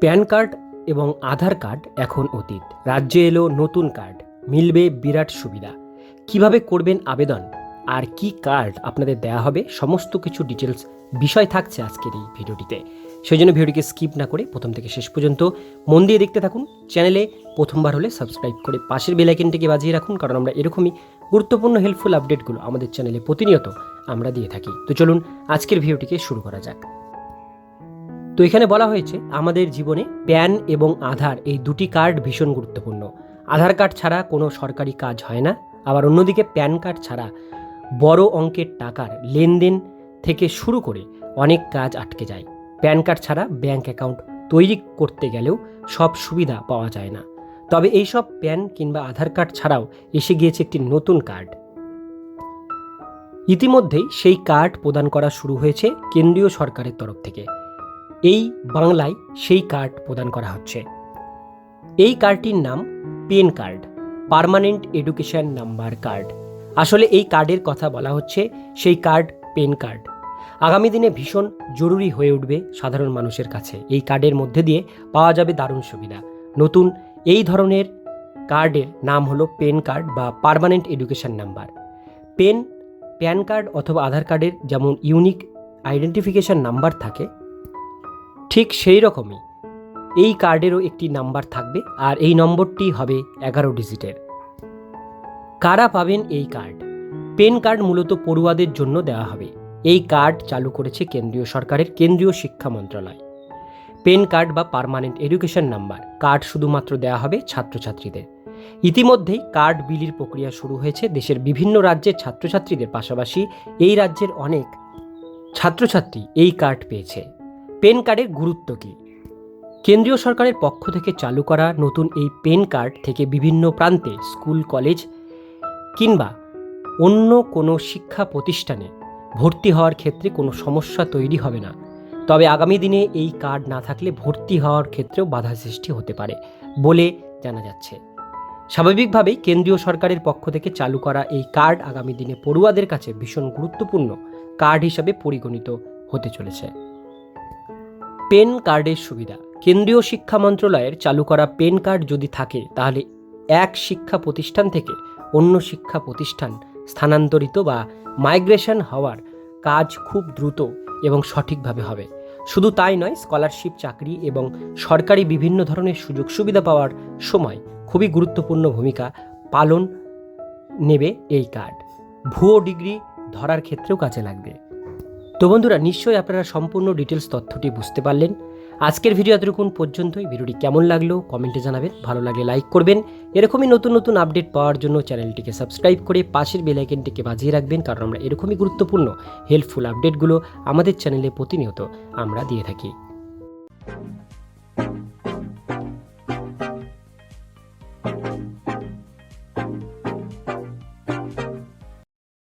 Pan card এবং আধার card এখন অতীত। রাজ্যে এলো নতুন কার্ড। মিলবে বিরাট সুবিধা। কীভাবে করবেন আবেদন? আর কি কার্ড আপনাদের দেয়া হবে? সমস্ত কিছু ডিটেলস বিষয় থাকছে আজকের এই ভিডিওটিতে। সেই জন্য ভিডিওটিকে স্কিপ না করে প্রথম থেকে শেষ পর্যন্ত মন দিয়ে দেখতে থাকুন। চ্যানেলে প্রথমবার হলে সাবস্ক্রাইব করে পাশের বেলাইকেনটিকে বাজিয়ে রাখুন, কারণ আমরা এরকমই গুরুত্বপূর্ণ হেল্পফুল আপডেটগুলো আমাদের চ্যানেলে প্রতিনিয়ত আমরা দিয়ে থাকি। তো চলুন আজকের ভিডিওটিকে শুরু করা যাক। তো এখানে বলা হয়েছে, আমাদের জীবনে প্যান এবং আধার এই দুটি কার্ড ভীষণ গুরুত্বপূর্ণ। আধার কার্ড ছাড়া কোনো সরকারি কাজ হয় না। আবার অন্যদিকে প্যান কার্ড ছাড়া বড় অঙ্কের টাকার লেনদেন থেকে শুরু করে অনেক কাজ আটকে যায়। প্যান কার্ড ছাড়া ব্যাংক অ্যাকাউন্ট তৈরি করতে গেলেও সব সুবিধা পাওয়া যায় না। তবে এইসব প্যান কিংবা আধার কার্ড ছাড়াও এসে গিয়েছে একটি নতুন কার্ড। ইতিমধ্যেই সেই কার্ড প্রদান করা শুরু হয়েছে কেন্দ্রীয় সরকারের তরফ থেকে। এই বাংলায় সেই কার্ড প্রদান করা হচ্ছে। এই কার্ডটির নাম PEN card, permanent education number card. আসলে এই কার্ডের কথা বলা হচ্ছে সেই কার্ড পেন কার্ড। আগামী দিনে ভীষণ জরুরি হয়ে উঠবে সাধারণ মানুষের কাছে। এই কার্ডের মধ্যে দিয়ে পাওয়া যাবে দারুণ সুবিধা। নতুন এই ধরনের কার্ডের নাম হলো পেন কার্ড বা permanent education number. PEN, PAN card অথবা আধার কার্ডের যেমন ইউনিক আইডেন্টিফিকেশন নাম্বার থাকে ঠিক সেই রকমই। এই কার্ডেরও একটি নাম্বার থাকবে আর এই নম্বরটি হবে এগারো ডিজিটের। কারা পাবেন এই কার্ড? পেন কার্ড মূলত পড়ুয়াদের জন্য দেওয়া হবে। এই কার্ড চালু করেছে কেন্দ্রীয় সরকারের কেন্দ্রীয় শিক্ষা মন্ত্রণালয়। পেন কার্ড বা পার্মানেন্ট এডুকেশন নাম্বার, কার্ড শুধুমাত্র দেওয়া হবে ছাত্রছাত্রীদের। ইতিমধ্যেই কার্ড বিলির প্রক্রিয়া শুরু হয়েছে দেশের বিভিন্ন রাজ্যের ছাত্রছাত্রীদের পাশাপাশি এই রাজ্যের অনেক ছাত্রছাত্রী এই কার্ড পেয়েছে। পেন কার্ডের গুরুত্ব কী? কেন্দ্রীয় সরকারের পক্ষ থেকে চালু করা নতুন এই পেন কার্ড থেকে বিভিন্ন প্রান্তে, স্কুল, কলেজ কিংবা অন্য কোনো শিক্ষা প্রতিষ্ঠানে ভর্তি হওয়ার ক্ষেত্রে কোনো সমস্যা তৈরি হবে না। তবে আগামী দিনে এই কার্ড না থাকলে ভর্তি হওয়ার ক্ষেত্রেও বাধা সৃষ্টি হতে পারে বলে জানা যাচ্ছে। স্বাভাবিকভাবেই কেন্দ্রীয় সরকারের পক্ষ থেকে চালু করা এই কার্ড আগামী দিনে পড়ুয়াদের কাছে ভীষণ গুরুত্বপূর্ণ কার্ড হিসাবে পরিগণিত হতে চলেছে। পেন কার্ডের সুবিধা। কেন্দ্রীয় শিক্ষা মন্ত্রণালয়ের চালু করা পেন কার্ড যদি থাকে, তাহলে এক শিক্ষা প্রতিষ্ঠান থেকে অন্য শিক্ষা প্রতিষ্ঠান স্থানান্তরিত বা মাইগ্রেশন হওয়ার কাজ খুব দ্রুত এবং সঠিকভাবে হবে। শুধু তাই নয়, স্কলারশিপ, চাকরি এবং সরকারি বিভিন্ন ধরনের সুযোগ সুবিধা পাওয়ার সময় খুবই গুরুত্বপূর্ণ ভূমিকা পালন নেবে এই কার্ড। ভুয়ো ডিগ্রি ধরার ক্ষেত্রেও কাজে লাগবে। তো বন্ধুরা, নিশ্চয়ই আপনারা সম্পূর্ণ ডিটেলস তথ্যটি বুঝতে পারলেন। আজকের ভিডিও এতটুকুন পর্যন্তই। ভিডিওটি কেমন লাগল কমেন্টে জানাবেন। ভালো লাগলে লাইক করবেন। এরকমই নতুন নতুন আপডেট পাওয়ার জন্য চ্যানেলটিকে সাবস্ক্রাইব করে পাশের বেলাইকেনটিকে বাজিয়ে রাখবেন, কারণ আমরা এরকমই গুরুত্বপূর্ণ হেল্পফুল আপডেটগুলো আমাদের চ্যানেলে প্রতিনিয়ত আমরা দিয়ে থাকি।